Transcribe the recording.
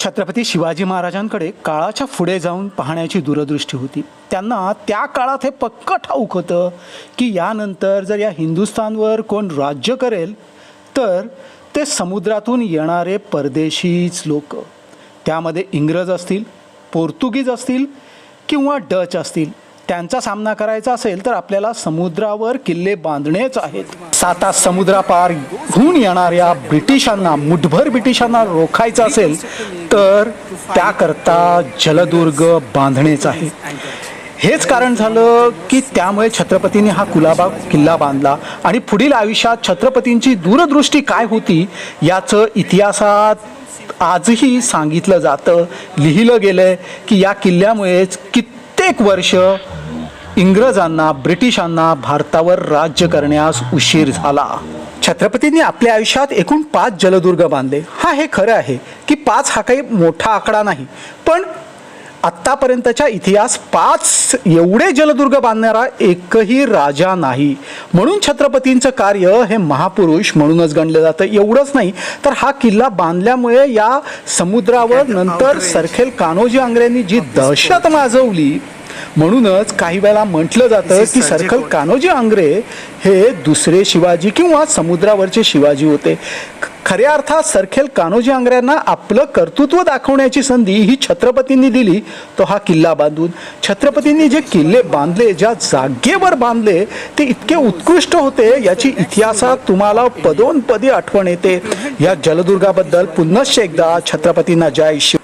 छत्रपती शिवाजी महाराजांकडे काळाच्या पुढे जाऊन पाहण्याची दूरदृष्टी होती. त्यांना त्या काळात हे पक्क ठाऊक होतं की यानंतर जर या हिंदुस्थानवर कोण राज्य करेल तर ते समुद्रातून येणारे परदेशीच लोक. त्यामध्ये इंग्रज असतील पोर्तुगीज असतील किंवा डच असतील. त्यांचा सामना करायचा असेल तर आपल्याला समुद्रावर किल्ले बांधणेच आहेत. साता समुद्रापार घेऊन येणाऱ्या ब्रिटिशांना मुठभर ब्रिटिशांना रोखायचं असेल तर त्याकरता जलदुर्ग बांधणेच आहे. हेच कारण झालं की त्यामुळे छत्रपतींनी हा कुलाबा किल्ला बांधला आणि पुढील आयुष्यात छत्रपतींची दूरदृष्टी काय होती याचं इतिहासात आजही सांगितलं जातं. लिहिलं गेलं की या किल्ल्यामुळेच कित्येक वर्ष इंग्रजांना ब्रिटिशांना भारतावर राज्य करण्यास उशीर झाला. छत्रपतींनी आपल्या आयुष्यात एकूण पाच जलदुर्ग बांधले. हा हे खरं आहे की पाच हा काही मोठा आकडा नाही पण आत्तापर्यंतच्या इतिहास पाच एवढे जलदुर्ग बांधणारा एकही राजा नाही. म्हणून छत्रपतींचं कार्य हे महापुरुष म्हणूनच गणलं जातं. एवढंच नाही तर हा किल्ला बांधल्यामुळे या समुद्रावर नंतर सरखेल कान्होजी आंग्रेंनी जी दहशत माजवली म्हणूनच काही वेळा म्हटलं जातं की सरखेल कान्होजी आंग्रे हे दुसरे शिवाजी किंवा समुद्रावरचे शिवाजी होते. खऱ्या अर्थात सरखेल कान्होजी आंग्र्यांना आपलं कर्तृत्व दाखवण्याची संधी ही छत्रपतींनी दिली तो हा किल्ला बांधून. छत्रपतींनी जे किल्ले बांधले ज्या जागेवर बांधले ते इतके उत्कृष्ट होते याची इतिहासात तुम्हाला पदोनपदी आठवण येते. या जलदुर्गाबद्दल पुन्हा एकदा छत्रपतींना जय शिव